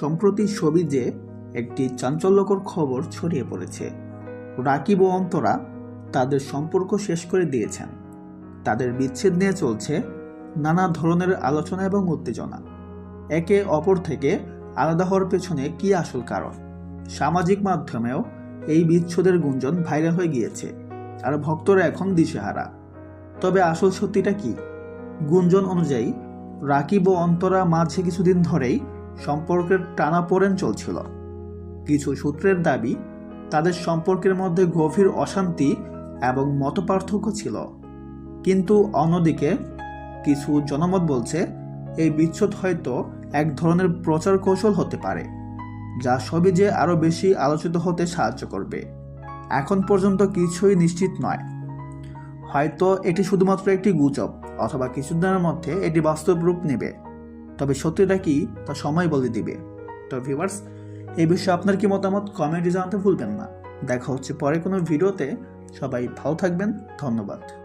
সম্প্রতি সবিজে একটি চাঞ্চল্যকর খবর ছড়িয়ে পড়েছে। রাকিব ও অন্তরা তাদের সম্পর্ক শেষ করে দিয়েছেন। তাদের বিচ্ছেদ নিয়ে চলছে নানা ধরনের আলোচনা এবং উত্তেজনা। একে অপর থেকে আলাদা হওয়ার পেছনে কি আসল কারণ? সামাজিক মাধ্যমেও এই বিচ্ছেদের গুঞ্জন ভাইরাল হয়ে গিয়েছে, আর ভক্তরা এখন দিশেহারা। তবে আসল সত্যিটা কি? গুঞ্জন অনুযায়ী, রাকিব ও অন্তরা মাঝে কিছুদিন ধরেই সম্পর্কের টানাপোড়েন চলছিল। কিছু সূত্রের দাবি, তাদের সম্পর্কের মধ্যে গভীর অশান্তি এবং মতপার্থক্য ছিল। কিন্তু অন্যদিকে, কিছু জনমত বলছে, এই বিচ্ছেদ হয়তো এক ধরনের প্রচার কৌশল হতে পারে, যা সবই যে আরও বেশি আলোচিত হতে সাহায্য করবে। এখন পর্যন্ত কিছুই নিশ্চিত নয়। হয়তো এটি শুধুমাত্র একটি গুজব, অথবা কিছুদিনের মধ্যে এটি বাস্তব রূপ নেবে। তবে সত্যিটা কি, তা সময় বলে দিবে। তো ভিউয়ার্স এই বিষয়ে আপনার কি মতামত? কমেন্টে জানাতে ভুলবেন না। দেখা হচ্ছে পরে কোনো ভিডিওতে সবাই ভালো থাকবেন। ধন্যবাদ।